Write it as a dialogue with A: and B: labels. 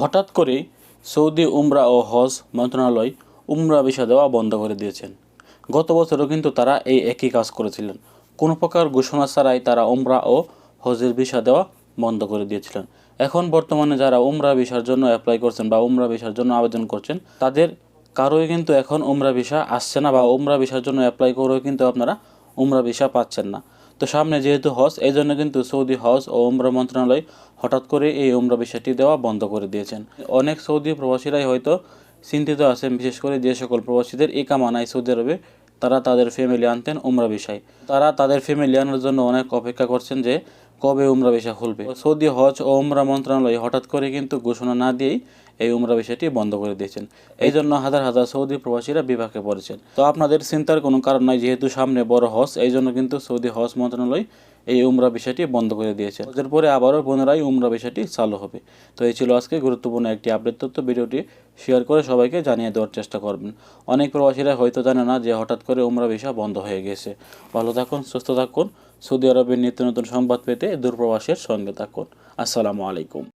A: হঠাৎ করে সৌদি উমরা ও হজ মন্ত্রণালয় উমরা ভিসা দেওয়া বন্ধ করে দিয়েছেন। গত বছরও কিন্তু তারা এই একই কাজ করেছিলেন। কোনো প্রকার ঘোষণা ছাড়াই তারা উমরা ও হজের ভিসা দেওয়া বন্ধ করে দিয়েছিলেন। এখন বর্তমানে যারা উমরা ভিসার জন্য অ্যাপ্লাই করছেন বা উমরা ভিসার জন্য আবেদন করছেন, তাদের কারোই কিন্তু এখন উমরা ভিসা আসছে না বা উমরা ভিসার জন্য অ্যাপ্লাই করেও কিন্তু আপনারা উমরা ভিসা পাচ্ছেন না। তো সামনে যেহেতু হজ এই জন্য কিন্তু সৌদি হজ ও উমরা মন্ত্রণালয় হঠাৎ করে এই উমরা বিষয়টি দেওয়া বন্ধ করে দিয়েছেন। অনেক সৌদি প্রবাসীরাই হয়তো চিন্তিত আছেন, বিশেষ করে যে সকল প্রবাসীদের একামা কামানায় সৌদি আরবে তারা তাদের ফ্যামিলি আনতেন উমরা বিষয়। তারা তাদের ফ্যামিলি আনার জন্য অনেক অপেক্ষা করছেন যে কবে উমরা ভিসা খুলবে? সৌদি হজ ও উমরা মন্ত্রণালয় হঠাৎ করে কিন্তু ঘোষণা না দিয়েই এই উমরা বিষয়টি বন্ধ করে দিয়েছেন। এই জন্য হাজার হাজার সৌদি প্রবাসীরা বিভাগে পড়েছেন। তো আপনাদের চিন্তার কোনো কারণ নয় যেহেতু সামনে বড় হজ এই জন্য কিন্তু সৌদি হজ মন্ত্রণালয় এই উমরা বিষয়টি বন্ধ করে দিয়েছে হজের পরে আবারও পুনরায় উমরা বিষয়টি চালু হবে। তো এই ছিল আজকে গুরুত্বপূর্ণ একটি আপডেট তথ্য। ভিডিওটি শেয়ার করে সবাইকে জানিয়ে দেওয়ার চেষ্টা করবেন। অনেক প্রবাসীরা হয়তো জানে না যে হঠাৎ করে উমরা ভিসা বন্ধ হয়ে গেছে। ভালো থাকুন, সুস্থ থাকুন। সৌদি আরবের নিত্য নতুন সংবাদ পেতে দূরপ্রবাসের সঙ্গে থাকুন। আসসালামু আলাইকুম।